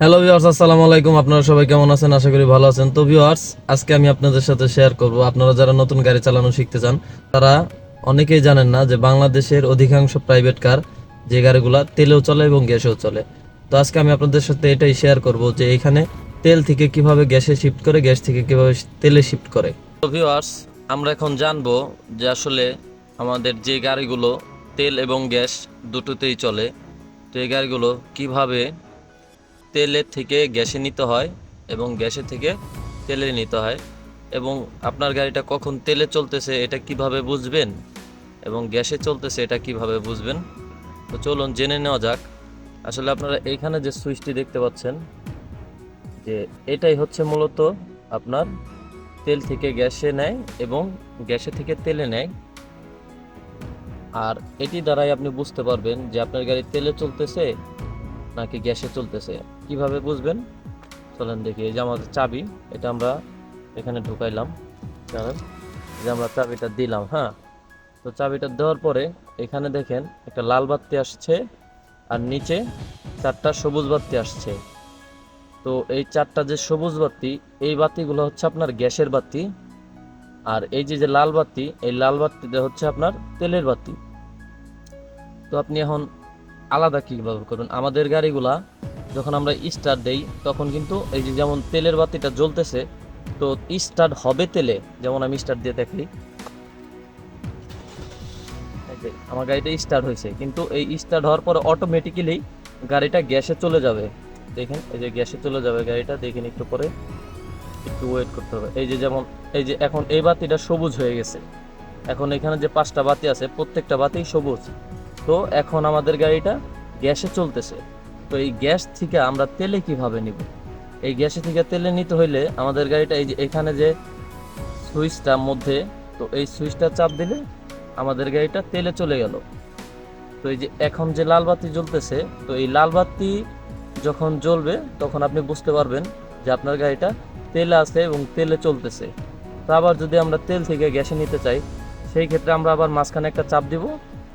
Hello viewers আসসালামু আলাইকুম। আপনারা সবাই কেমন আছেন? আশা করি ভালো আছেন। তো ভিউয়ার্স আজকে আমি আপনাদের সাথে শেয়ার করব। আপনারা যারা নতুন গাড়ি চালানো শিখতে চান, তারা অনেকেই জানেন না যে বাংলাদেশের অধিকাংশ প্রাইভেট কার যে গাড়িগুলো তেলেও চলে এবং গ্যাসেও চলে। তো আজকে আমি আপনাদের সাথে এটাই শেয়ার করব যে এখানে তেল থেকে কীভাবে গ্যাসে শিফট করে, গ্যাস থেকে কীভাবে তেলে শিফট করে। তো ভিউয়ার্স আমরা এখন জানব যে আসলে আমাদের যে গাড়িগুলো তেল এবং গ্যাস দুটোতেই চলে, তো এই গাড়িগুলো কীভাবে তেলের থেকে গ্যাসে নিতে হয় এবং গ্যাসে থেকে তেলে নিতে হয়। এবং আপনার গাড়িটা কখন তেলে চলতেছে এটা কীভাবে বুঝবেন? এবং গ্যাসে চলতেছে এটা কীভাবে বুঝবেন? তো চলুন জেনে নেওয়া যাক। আসলে আপনারা এইখানে যে সুইচটি দেখতে পাচ্ছেন, যে এটাই হচ্ছে মূলত আপনার তেল থেকে গ্যাসে নেয় এবং গ্যাসে থেকে তেলে নেয়। আর এটি দ্বারাই আপনি বুঝতে পারবেন যে আপনার গাড়ি তেলে চলতেছে নাকি গ্যাসে চলতেছে। কীভাবে বুঝবেন? চলেন দেখি, এই যে আমাদের চাবি, এটা আমরা এখানে ঢুকাইলাম। জানেন যে আমরা চাবিটা দিলাম হ্যাঁ? তো চাবিটা দেওয়ার পরে এখানে দেখেন একটা লাল বাতি আসছে আর নিচে চারটা সবুজ বাতি আসছে। তো এই চারটা যে সবুজ বাতি, এই বাতিগুলো হচ্ছে আপনার গ্যাসের বাতি। আর এই যে যে লাল বাতি, এই লাল বাতিটা হচ্ছে আপনার তেলের বাতি। তো আপনি এখন আলাদা কীভাবে করবেন আমাদের গাড়িগুলা যখন আমরা স্টার্ট দেই, তখন কিন্তু এই যে যেমন তেলের বাতিটা জ্বলতেছে, তো স্টার্ট হবে তেলে, যেমন আমি স্টার্ট দিয়ে দেখি। আমার গাড়িটা স্টার্ট হয়েছে, কিন্তু এই স্টার্ট হওয়ার পরে অটোমেটিক্যালি গাড়িটা গ্যাসে চলে যাবে। দেখেন, এই যে গ্যাসে চলে যাবে গাড়িটা, দেখেন একটু পরে একটু ওয়েট করতে হবে। এই যে যেমন, এই যে এখন এই বাতিটা সবুজ হয়ে গেছে। এখন এখানে যে পাঁচটা বাতি আছে, প্রত্যেকটা বাতি সবুজ। তো এখন আমাদের গাড়িটা গ্যাসে চলতেছে। তো এই গ্যাস থেকে আমরা তেলে কীভাবে নিব? এই গ্যাসে থেকে তেলে নিতে হইলে আমাদের গাড়িটা এই যে এখানে যে সুইচটা মধ্যে, তো এই সুইচটা চাপ দিলে আমাদের গাড়িটা তেলে চলে গেল। তো এই যে এখন যে লাল বাতি জ্বলতেছে, তো এই লাল বাতি যখন জ্বলবে তখন আপনি বুঝতে পারবেন যে আপনার গাড়িটা তেলে আছে এবং তেলে চলতেছে। তো আবার যদি আমরা তেল থেকে গ্যাসে নিতে চাই, সেই ক্ষেত্রে আমরা আবার মাঝখানে একটা চাপ দিব।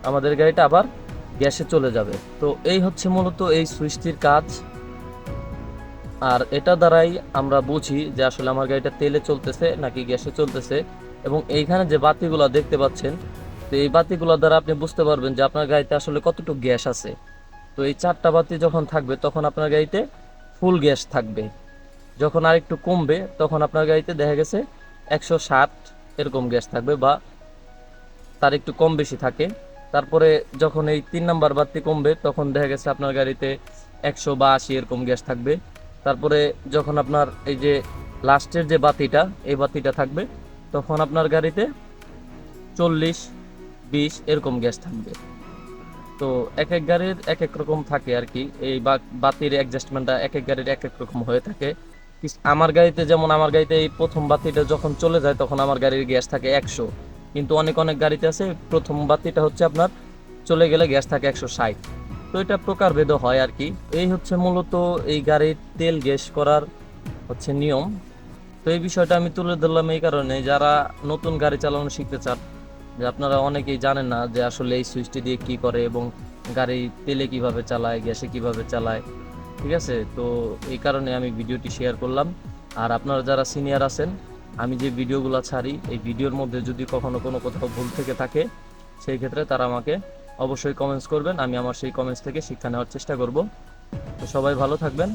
আমাদের গাড়িটা আবার গ্যাসে চলে যাবে। তো এই হচ্ছে মূলত এই সুইচটির কাজ। আর এটা দ্বারাই আমরা বুঝি যে আসলে আমার গাড়িটা তেলে চলতেছে নাকি গ্যাসে চলতেছে। এবং এইখানে যে বাতিগুলো দেখতে পাচ্ছেন, তো এই বাতিগুলো দ্বারা আপনি বুঝতে পারবেন যে আপনার গাড়িতে আসলে কতটুকু গ্যাস আছে। তো এই চারটা বাতি যখন থাকবে, তখন আপনার গাড়িতে ফুল গ্যাস থাকবে। যখন আর একটু কমবে, তখন আপনার গাড়িতে দেখা গেছে একশো ষাট এরকম গ্যাস থাকবে বা তার একটু কম বেশি থাকে। তারপরে যখন এই তিন নাম্বার বাতি কমবে, তখন দেখা গেছে আপনার গাড়িতে একশো বা আশি এরকম গ্যাস থাকবে। তারপরে যখন আপনার এই যে লাস্টের যে বাতিটা, এই বাতিটা থাকবে, তখন আপনার গাড়িতে চল্লিশ, বিশ এরকম গ্যাস থাকবে। তো এক এক গাড়ির এক এক রকম থাকে আর কি। এই বাতির অ্যাডজাস্টমেন্টটা এক এক গাড়ির এক এক রকম হয়ে থাকে। আমার গাড়িতে যেমন, আমার গাড়িতে এই প্রথম বাতিটা যখন চলে যায়, তখন আমার গাড়ির গ্যাস থাকে একশো। কিন্তু অনেক অনেক গাড়িতে আছে। প্রথম বাতিটা হচ্ছে আপনার চলে গেলে গ্যাস থাকে একশো ষাট। তো এটা প্রকারভেদ হয় আর কি। এই হচ্ছে মূলত এই গাড়ির তেল গ্যাস করার হচ্ছে নিয়ম। তো এই বিষয়টা আমি তুলে ধরলাম এই কারণে, যারা নতুন গাড়ি চালানো শিখতে চান, যে আপনারা অনেকেই জানেন না যে আসলে এই সুইচটি দিয়ে কি করে এবং গাড়ি তেলে কীভাবে চালায়, গ্যাসে কীভাবে চালায়, ঠিক আছে? তো এই কারণে আমি ভিডিওটি শেয়ার করলাম। আর আপনারা যারা সিনিয়র আছেন আমি যে ভিডিওগুলো ছাড়ি, এই ভিডিওর মধ্যে যদি কখনো কোনো কোথাও ভুল থেকে থাকে, সেই ক্ষেত্রে তারা আমাকে অবশ্যই কমেন্টস করবেন। আমি আমার সেই কমেন্টস থেকে শিক্ষা নেওয়ার চেষ্টা করব। তো সবাই ভালো থাকবেন।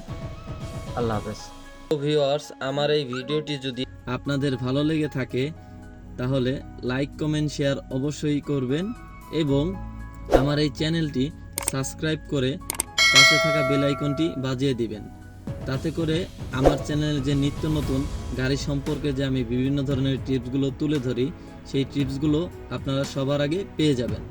আল্লাহ হাফেজ। ভিউয়ার্স আমার এই ভিডিওটি যদি আপনাদের ভালো লেগে থাকে, তাহলে লাইক কমেন্ট শেয়ার অবশ্যই করবেন এবং আমার এই চ্যানেলটি সাবস্ক্রাইব করে পাশে থাকা বেল আইকনটি বাজিয়ে দিবেন। তাতে করে আমার চ্যানেলে যে নিত্য নতুন গাড়ি সম্পর্কে যে আমি বিভিন্ন ধরনের টিপসগুলো তুলে ধরি, সেই টিপসগুলো আপনারা সবার আগে পেয়ে যাবেন।